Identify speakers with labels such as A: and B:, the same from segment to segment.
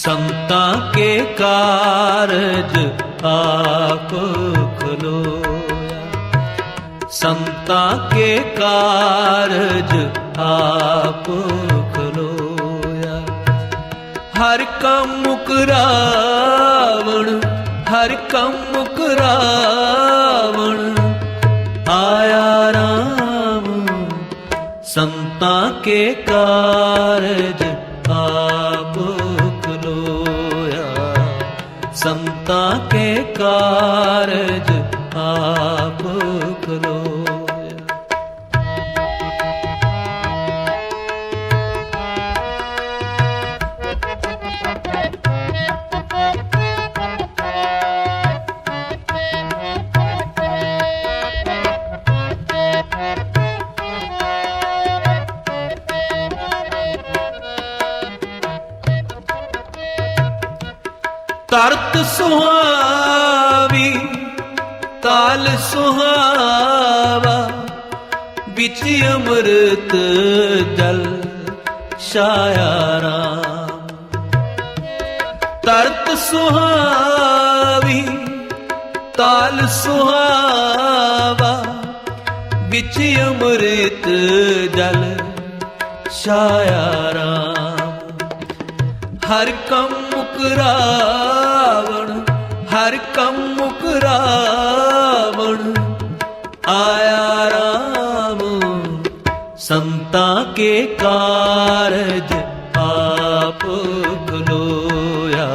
A: ਸੰਤਾਂ ਕੇ ਕਾਰਜ ਆਪ ਖਲੋਇਆ। ਸੰਤਾਂ ਕੇ ਕਾਰਜ ਆਪ ਖਲੋਇਆ। ਹਰ ਕੰਮ ਮੁਕਰਾਵਣ, ਹਰ ਕੰਮ ਮੁਕਰਾਵਣ, ਆਇਆ ਰਾਮ। ਸੰਤਾਂ ਕੇ ਕਾਰਜ ਆਪ ਸੰਤਾਂ ਕੇ ਕਾਰਜ ਆਪ ਤਰਤ ਸੁਹਾਵੀ, ਤਾਲ ਸੁਹਾਵਾ, ਵਿੱਚ ਅੰਮ੍ਰਿਤ ਜਲ ਛਾਇਆ ਰਾਮ। ਤਰਤ ਸੁਹਾਵੀ, ਤਾਲ ਸੁਹਾਵਾ, ਵਿੱਚ ਅੰਮ੍ਰਿਤ ਜਲ ਛਾਇਆ ਰਾਮ। ਹਰ ਕੰਮ ਮੁਕਰਾਵਣ, ਹਰ ਕੰਮ ਮੁਕਰਾਵਣ। ਆਇਆ ਰਾਮ ਸੰਤਾਂ ਕੇ ਕਾਰਜ ਆਪ ਖਲੋਇਆ।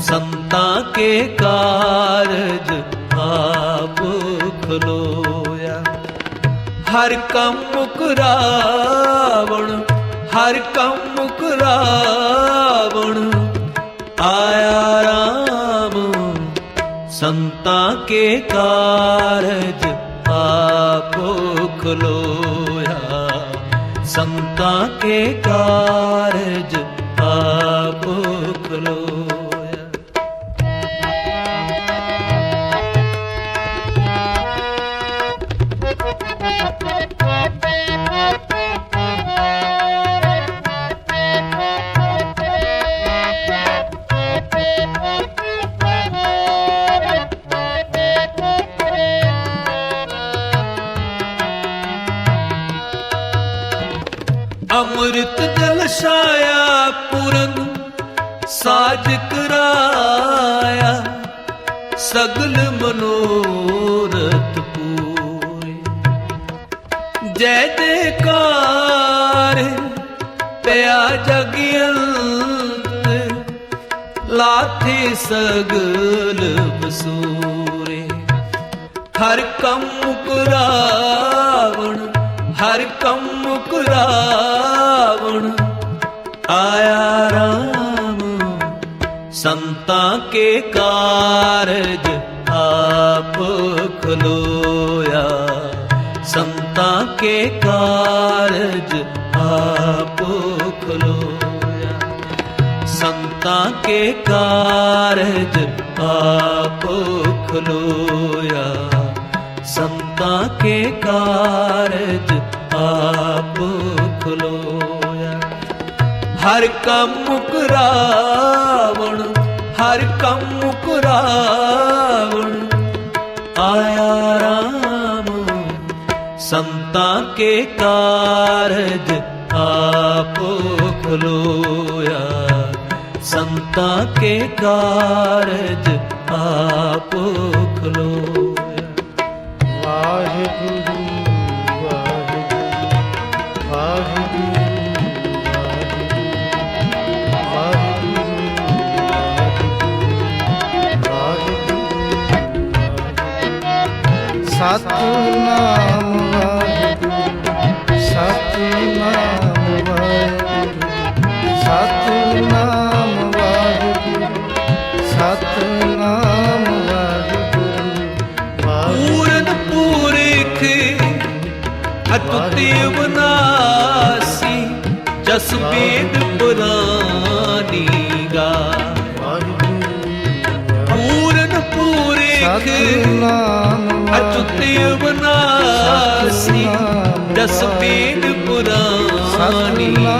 A: ਸੰਤਾਂ ਕੇ ਕਾਰਜ ਆਪ ਖਲੋਇਆ। ਹਰ ਕੰਮ ਮੁਕਰਾਵਣ, ਹਰ ਕੰਮ ਮੁਕਰਾਵਣ ਆਇਆ ਰਾਮ ਸੰਤਾਂ ਕੇ ਕਾਰਜ ਆਪ ਖਲੋਇਆ। ਸੰਤਾਂ ਕੇ ਕਾਰਜ ਆਪ ਖਲੋਇਆ ਅੰਮ੍ਰਿਤ ਜਲ ਛਾਇਆ ਪੁਰਨ ਸਾਜ ਕਰਾਇਆ, ਸਗਲ ਮਨੋਰਥ ਪੂਰੇ। ਜੈ ਜੈਕਾਰ, ਪਿਆ ਜਗਿਅੰਤ ਲਾਥੇ ਸਗਲ ਬਸੂਰੇ। ਹਰ ਕੰਮ ਮੁਕਰਾਵਣ, ਹਰ ਕੰਮ ਮੁਕਰਾਵਣ ਆਇਆ ਰਾਮ। ਸੰਤਾਂ ਕੇ ਕਾਰਜ ਆਪ ਖਲੋਇਆ। ਸੰਤਾਂ ਕੇ ਕਾਰਜ ਆਪ ਖਲੋਇਆ। ਸੰਤਾਂ ਕੇ ਕਾਰਜ ਆਪ ਖਲੋਇਆ। ਸੰਤਾਂ ਕੇ ਕਾਰਜ ਆਪ ਖਲੋਇਆ ਹਰ ਕੰਮ ਮੁਕਰਾਵਣ, ਹਰ ਕੰਮ ਮੁਕਰਾਵਣ। ਆਇਆ ਰਾਮ, ਸੰਤਾਂ ਕੇ ਕਾਰਜ ਆਪ ਖਲੋਇਆ। ਸੰਤਾਂ ਕੇ ਕਾਰਜ ਆਪ ਖਲੋਇਆ।
B: ਵਾਹਿਗੁਰੂ ਸਤਨਾਮ ਵਾਹਿਗੁਰੂ ਸਤਨਾਮ ਵਾਹਿਗੁਰੂ ਸਤਨਾਮ ਵਾਹਿਗੁਰੂ ਸਤਨਾਮ ਵਾਹਿਗੁਰੂ
A: ਪੂਰਨ ਪੂਰਖ ਅਤੁੱਤੀ ਬਨਾਸੀ ਜਸ ਵੇਦ ਪੁਰਾਨੀ ਪੂਰਖ
B: ਸਤਨਾਮ
A: ਅਤੁੱਤੀ ਬਨਾਸੀ ਜਸ ਵੇਦ ਪੁਰਾਨੀ ਗਾ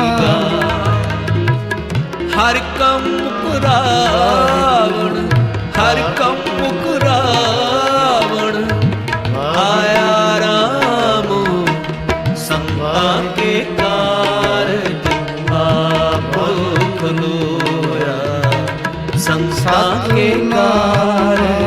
A: ਹਰ ਕੰਮ ਮੁਕਰਾਵਣ ਹਰ ਕੰਮ ਮੁਕਰਾਵਣ ਆਇਆ ਰਾਮ ਸੰਤਾਂ ਕੇ ਕਾਰਜ ਆਪ ਖਲੋਇਆ। ਸੰਤਾਂ ਕੇ ਕਾਰਜ